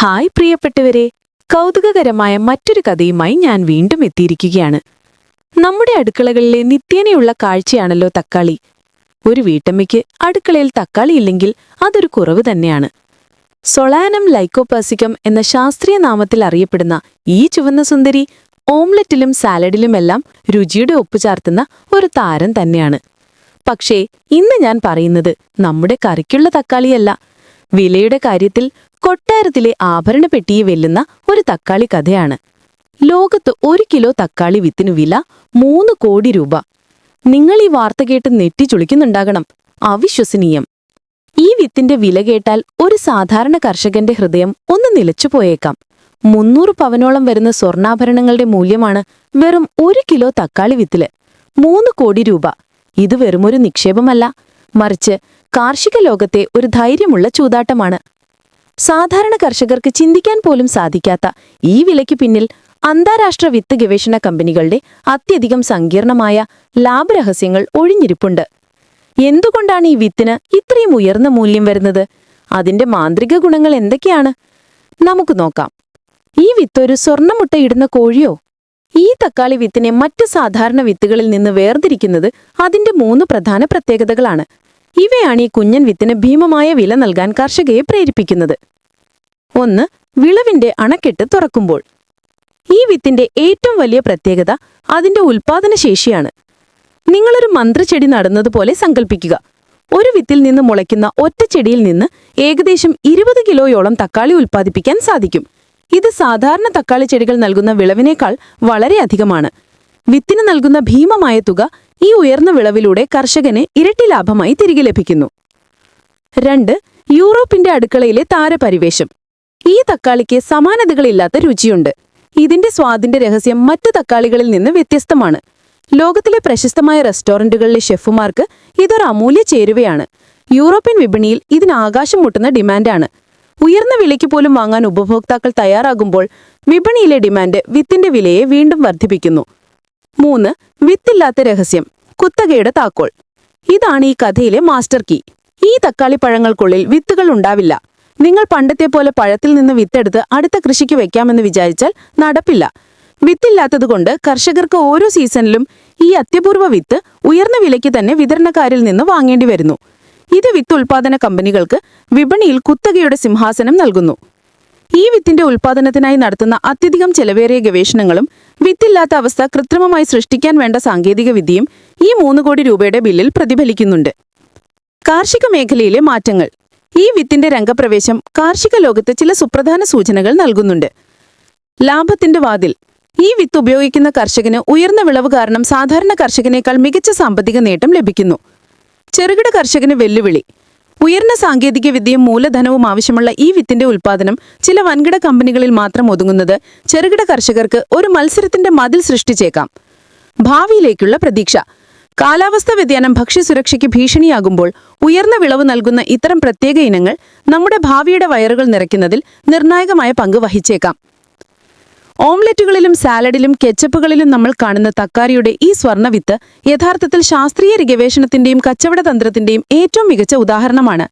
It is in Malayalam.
ഹായ് പ്രിയപ്പെട്ടവരെ കൗതുകകരമായ മറ്റൊരു കഥയുമായി ഞാൻ വീണ്ടും എത്തിയിരിക്കുകയാണ്. നമ്മുടെ അടുക്കളകളിലെ നിത്യേനയുള്ള കാഴ്ചയാണല്ലോ തക്കാളി. ഒരു വീട്ടമ്മയ്ക്ക് അടുക്കളയിൽ തക്കാളി ഇല്ലെങ്കിൽ അതൊരു കുറവ് തന്നെയാണ്. സൊളാനം ലൈക്കോപാസിക്കം എന്ന ശാസ്ത്രീയ നാമത്തിൽ അറിയപ്പെടുന്ന ഈ ചുവന്ന സുന്ദരി ഓംലറ്റിലും സാലഡിലുമെല്ലാം രുചിയുടെ ഒപ്പുചാർത്തുന്ന ഒരു താരം തന്നെയാണ്. പക്ഷേ ഇന്ന് ഞാൻ പറയുന്നത് നമ്മുടെ കറിക്കുള്ള തക്കാളിയല്ല. വിലയുടെ കാര്യത്തിൽ കൊട്ടാരത്തിലെ ആഭരണ പെട്ടിയെ വെല്ലുന്ന ഒരു തക്കാളി കഥയാണ്. ലോകത്ത് ഒരു കിലോ തക്കാളി വിത്തിനു വില മൂന്ന് കോടി രൂപ. നിങ്ങൾ ഈ വാർത്ത കേട്ട് നെറ്റിച്ചുളിക്കുന്നുണ്ടാകണം അവിശ്വസനീയം. ഈ വിത്തിന്റെ വില കേട്ടാൽ ഒരു സാധാരണ കർഷകന്റെ ഹൃദയം ഒന്ന് നിലച്ചുപോയേക്കാം മുന്നൂറ് പവനോളം വരുന്ന സ്വർണാഭരണങ്ങളുടെ മൂല്യമാണ് വെറും ഒരു കിലോ തക്കാളി വിത്തിൽ. മൂന്ന് കോടി രൂപ. ഇത് വെറുമൊരു നിക്ഷേപമല്ല. മറിച്ച് കാർഷിക ലോകത്തെ ഒരു ധൈര്യമുള്ള ചൂതാട്ടമാണ്. സാധാരണ കർഷകർക്ക് ചിന്തിക്കാൻ പോലും സാധിക്കാത്ത ഈ വിലയ്ക്ക് പിന്നിൽ അന്താരാഷ്ട്ര വിത്ത് ഗവേഷണ കമ്പനികളുടെ അത്യധികം സങ്കീർണമായ ലാഭരഹസ്യങ്ങൾ ഒഴിഞ്ഞിരിപ്പുണ്ട്. എന്തുകൊണ്ടാണ് ഈ വിത്തിന് ഇത്രയും ഉയർന്ന മൂല്യം വരുന്നത്? അതിന്റെ മാന്ത്രിക ഗുണങ്ങൾ എന്തൊക്കെയാണ്? നമുക്ക് നോക്കാം. ഈ വിത്ത് ഒരു സ്വർണമുട്ട ഇടുന്ന കോഴിയോ? ഈ തക്കാളി വിത്തിനെ മറ്റ് സാധാരണ വിത്തുകളിൽ നിന്ന് വേർതിരിക്കുന്നത് അതിന്റെ മൂന്ന് പ്രധാന പ്രത്യേകതകളാണ്. ഇവയാണ് ഈ കുഞ്ഞൻ വിത്തിന് ഭീമമായ വില നൽകാൻ കർഷകയെ പ്രേരിപ്പിക്കുന്നത്. ഒന്ന് വിളവിന്റെ അണക്കെട്ട് തുറക്കുമ്പോൾ. ഈ വിത്തിന്റെ ഏറ്റവും വലിയ പ്രത്യേകത അതിന്റെ ഉൽപാദനശേഷിയാണ്. നിങ്ങളൊരു മന്ത്രച്ചെടി നടുന്നതുപോലെ സങ്കല്പിക്കുക ഒരു വിത്തിൽ നിന്ന് മുളയ്ക്കുന്ന ഒറ്റ ചെടിയിൽ നിന്ന് ഏകദേശം ഇരുപത് കിലോയോളം തക്കാളി ഉൽപ്പാദിപ്പിക്കാൻ സാധിക്കും. ഇത് സാധാരണ തക്കാളി ചെടികൾ നൽകുന്ന വിളവിനേക്കാൾ വളരെയധികമാണ് വിത്തിന് നൽകുന്ന ഭീമമായ തുക ഈ ഉയർന്ന വിളവിലൂടെ കർഷകന് ഇരട്ടി ലാഭമായി തിരികെ ലഭിക്കുന്നു. രണ്ട് യൂറോപ്പിന്റെ അടുക്കളയിലെ താരപരിവേഷം. ഈ തക്കാളിക്ക് സമാനതകളില്ലാത്ത രുചിയുണ്ട്. ഇതിന്റെ സ്വാദിന്റെ രഹസ്യം മറ്റു തക്കാളികളിൽ നിന്ന് വ്യത്യസ്തമാണ്. ലോകത്തിലെ പ്രശസ്തമായ റെസ്റ്റോറന്റുകളിലെ ഷെഫുമാർക്ക് ഇതൊരു അമൂല്യ ചേരുവയാണ്. യൂറോപ്യൻ വിപണിയിൽ ഇതിന് ആകാശം മുട്ടുന്ന ഡിമാൻഡാണ്. ഉയർന്ന വിലയ്ക്ക് പോലും വാങ്ങാൻ ഉപഭോക്താക്കൾ തയ്യാറാകുമ്പോൾ വിപണിയിലെ ഡിമാൻഡ് വിത്തിന്റെ വിലയെ വീണ്ടും വർദ്ധിപ്പിക്കുന്നു. മൂന്ന് വിത്തില്ലാത്ത രഹസ്യം കുത്തകയുടെ താക്കോൾ ഇതാണ് ഈ കഥയിലെ മാസ്റ്റർ കീ. ഈ തക്കാളി പഴങ്ങൾക്കുള്ളിൽ വിത്തുകൾ ഉണ്ടാവില്ല. നിങ്ങൾ പണ്ടത്തെ പോലെ പഴത്തിൽ നിന്ന് വിത്തെടുത്ത് അടുത്ത കൃഷിക്ക് വെക്കാമെന്ന് വിചാരിച്ചാൽ നടപ്പില്ല. വിത്തില്ലാത്തതുകൊണ്ട് കർഷകർക്ക് ഓരോ സീസണിലും ഈ അത്യപൂർവ വിത്ത് ഉയർന്ന വിലയ്ക്ക് തന്നെ വിതരണക്കാരിൽ നിന്ന് വാങ്ങേണ്ടി വരുന്നു. ഇത് വിത്ത് ഉൽപാദന കമ്പനികൾക്ക് വിപണിയിൽ കുത്തകയുടെ സിംഹാസനം നൽകുന്നു. ഈ വിത്തിന്റെ ഉൽപാദനത്തിനായി നടത്തുന്ന അത്യധികം ചെലവേറിയ ഗവേഷണങ്ങളും വിത്തില്ലാത്ത അവസ്ഥ കൃത്രിമമായി സൃഷ്ടിക്കാൻ വേണ്ട സാങ്കേതിക വിദ്യയും ഈ മൂന്ന് കോടി രൂപയുടെ ബില്ലിൽ പ്രതിഫലിക്കുന്നുണ്ട്. കാർഷിക മേഖലയിലെ മാറ്റങ്ങൾ. ഈ വിത്തിന്റെ രംഗപ്രവേശം കാർഷിക ലോകത്ത് ചില സുപ്രധാന സൂചനകൾ നൽകുന്നുണ്ട്. ലാഭത്തിന്റെ വാതിൽ. ഈ വിത്ത് ഉപയോഗിക്കുന്ന കർഷകന് ഉയർന്ന വിളവ് കാരണം സാധാരണ കർഷകനേക്കാൾ മികച്ച സാമ്പത്തിക നേട്ടം ലഭിക്കുന്നു. ചെറുകിട കർഷകന് വെല്ലുവിളി. ഉയർന്ന സാങ്കേതിക വിദ്യയും മൂലധനവും ആവശ്യമുള്ള ഈ വിത്തിന്റെ ഉൽപാദനം ചില വൻകിട കമ്പനികളിൽ മാത്രം ഒതുങ്ങുന്നത് ചെറുകിട കർഷകർക്ക് ഒരു മത്സരത്തിന്റെ മതിൽ സൃഷ്ടിച്ചേക്കാം. ഭാവിയിലേക്കുള്ള പ്രതീക്ഷ. കാലാവസ്ഥാ വ്യതിയാനം ഭക്ഷ്യസുരക്ഷയ്ക്ക് ഭീഷണിയാകുമ്പോൾ ഉയർന്ന വിളവ് നൽകുന്ന ഇത്തരം പ്രത്യേക ഇനങ്ങൾ നമ്മുടെ ഭാവിയുടെ വയറുകൾ നിറയ്ക്കുന്നതിൽ നിർണായകമായ പങ്ക് വഹിച്ചേക്കാം. ഓംലെറ്റുകളിലും സാലഡിലും കെച്ചപ്പുകളിലും നമ്മൾ കാണുന്ന തക്കാരിയുടെ ഈ സ്വർണവിത്ത് യഥാർത്ഥത്തിൽ ശാസ്ത്രീയ ഗവേഷണത്തിന്റെയും കച്ചവട തന്ത്രത്തിന്റെയും ഏറ്റവും മികച്ച ഉദാഹരണമാണ്.